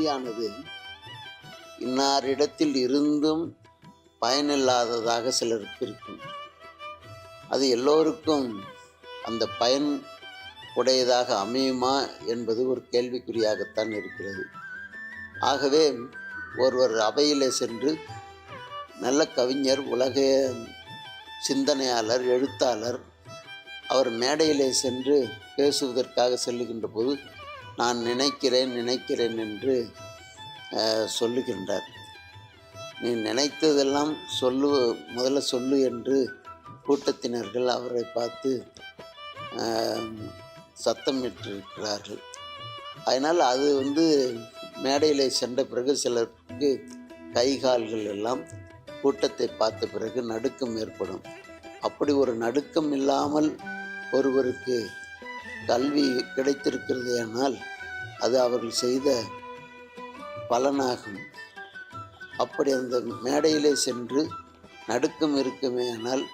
கல்வியானது இன்னாரிடத்தில் இருந்தும் பயனில்லாததாக சிலருக்கு இருக்கும். அது எல்லோருக்கும் அந்த பயன் உடையதாக அமையுமா என்பது ஒரு கேள்விக்குறியாகத்தான் இருக்கிறது. ஆகவே ஒருவர் அவையிலே சென்று நல்ல கவிஞர் உலக சிந்தனையாளர் எழுத்தாளர் அவர் மேடையிலே சென்று பேசுவதற்காக செல்லுகின்ற போது நான் நினைக்கிறேன் நினைக்கிறேன் என்று சொல்லுகின்றார். நீ நினைத்ததெல்லாம் சொல்லு முதல்ல சொல்லு என்று கூட்டத்தினர்கள் அவரை பார்த்து சத்தமிட்டிருக்கிறார்கள். அதனால் அது வந்து மேடையில் சென்ற பிறகு சிலருக்கு கை கால்கள் எல்லாம் கூட்டத்தை பார்த்த பிறகு நடுக்கம் ஏற்படும். அப்படி ஒரு நடுக்கம் இல்லாமல் ஒருவருக்கு கல்வி கிடைத்திருக்கிறதேயானால் அது அவர்கள் செய்த பலனாகும். அப்படி அந்த மேடையிலே சென்று நடுக்கம் இருக்குமேயானால்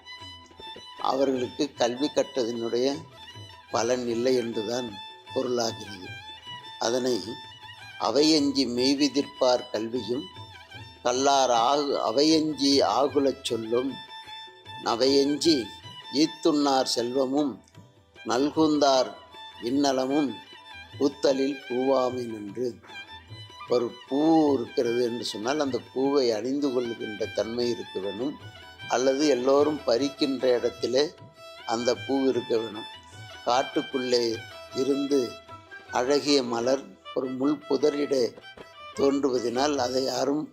அவர்களுக்கு கல்வி கற்றதினுடைய பலன் இல்லை என்றுதான் பொருளாகிறது. அதனை அவையஞ்சி மெய்விதிர்ப்பார் கல்வியும் கல்லார் ஆகு அவையஞ்சி ஆகுலச் சொல்லும் நவையஞ்சி ஈத்துண்ணார் செல்வமும் நல்குந்தார் விண்ணலமும் பூத்தலில் பூவாமை நின்று ஒரு பூ இருக்கிறது என்று சொன்னால் அந்த பூவை அணிந்து கொள்கின்ற தன்மை இருக்க வேணும். அல்லது எல்லோரும் பறிக்கின்ற இடத்திலே அந்த பூ இருக்க வேணும். காட்டுக்குள்ளே இருந்து அழகிய மலர் ஒரு முள் புதரிடே தோன்றுவதனால் அதை யாரும்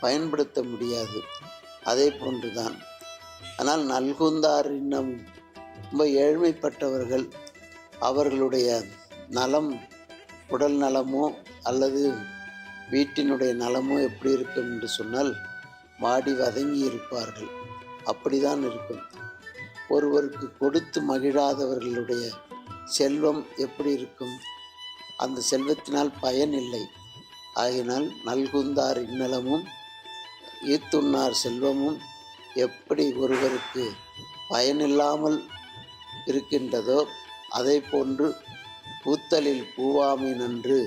பயன்படுத்த முடியாது. அதே போன்றுதான். ஆனால் நல்குந்தார் இன்னும் ரொம்ப ஏழ்மைப்பட்டவர்கள் அவர்களுடைய நலம் உடல் நலமோ அல்லது வீட்டினுடைய நலமோ எப்படி இருக்கும் என்று சொன்னால் வாடி வதங்கி இருப்பார்கள். அப்படிதான் இருக்கும். ஒருவருக்கு கொடுத்து மகிழாதவர்களுடைய செல்வம் எப்படி இருக்கும்? அந்த செல்வத்தினால் பயன் இல்லை. ஆகினால் நல்குந்தார் இன்னலமும் ஈத்துண்ணார் செல்வமும் எப்படி ஒருவருக்கு பயனில்லாமல் இருக்கின்றதோ அதை போன்று பூத்தலில் பூவாமை நன்று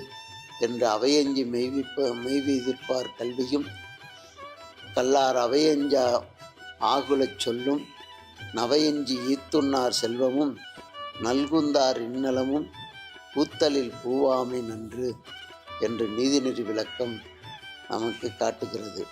என்று அவையஞ்சி மெய்விப்ப மெய்விதிர்ப்பார் கல்வியும் கல்லார் அவையஞ்சா ஆகுலச் சொல்லும் நவையஞ்சி ஈத்துண்ணார் செல்வமும் நல்குந்தார் இன்னலமும் பூத்தலில் பூவாமை நன்று என்று நீதிநெறி விளக்கம் நமக்கு காட்டுகிறது.